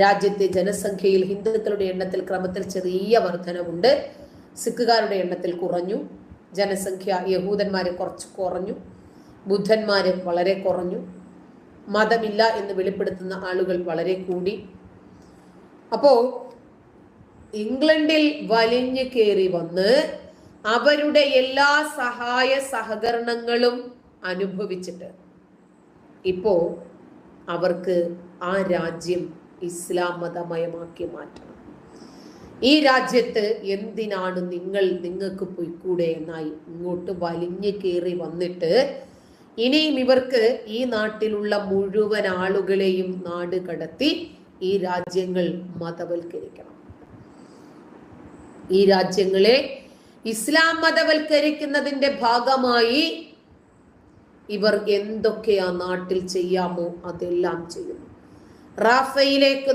രാജ്യത്തെ ജനസംഖ്യയിൽ ഹിന്ദുക്കളുടെ എണ്ണത്തിൽ ക്രമത്തിൽ ചെറിയ വർധനവുണ്ട്. സിഖുകാരുടെ എണ്ണത്തിൽ കുറഞ്ഞു. ജനസംഖ്യ യഹൂദന്മാരെ കുറച്ച് കുറഞ്ഞു. ബുദ്ധന്മാർ വളരെ കുറഞ്ഞു. മതമില്ല എന്ന് വെളിപ്പെടുത്തുന്ന ആളുകൾ വളരെ കൂടി. അപ്പോ ഇംഗ്ലണ്ടിൽ വലിഞ്ഞു കയറി വന്ന് അവരുടെ എല്ലാ സഹായ സഹകരണങ്ങളും അനുഭവിച്ചിട്ട് ഇപ്പോ അവർക്ക് ആ രാജ്യം ഇസ്ലാം മതമയമാക്കി മാറ്റണം ഈ രാജ്യത്ത് എന്തിനാണ് നിങ്ങൾ നിങ്ങൾക്ക് പൊയ്ക്കൂടെ എന്നായി ഇങ്ങോട്ട് വലിഞ്ഞു കയറി വന്നിട്ട് ഇനിയും ഇവർക്ക് ഈ നാട്ടിലുള്ള മുഴുവൻ ആളുകളെയും നാട് കടത്തി ഈ രാജ്യങ്ങൾ മതവൽക്കരിക്കണം. ഈ രാജ്യങ്ങളെ ഇസ്ലാം മതവൽക്കരിക്കുന്നതിന്റെ ഭാഗമായി ഇവർ എന്തൊക്കെയാ നാട്ടിൽ ചെയ്യാമോ അതെല്ലാം ചെയ്യുന്നു റാഫയിലേക്ക്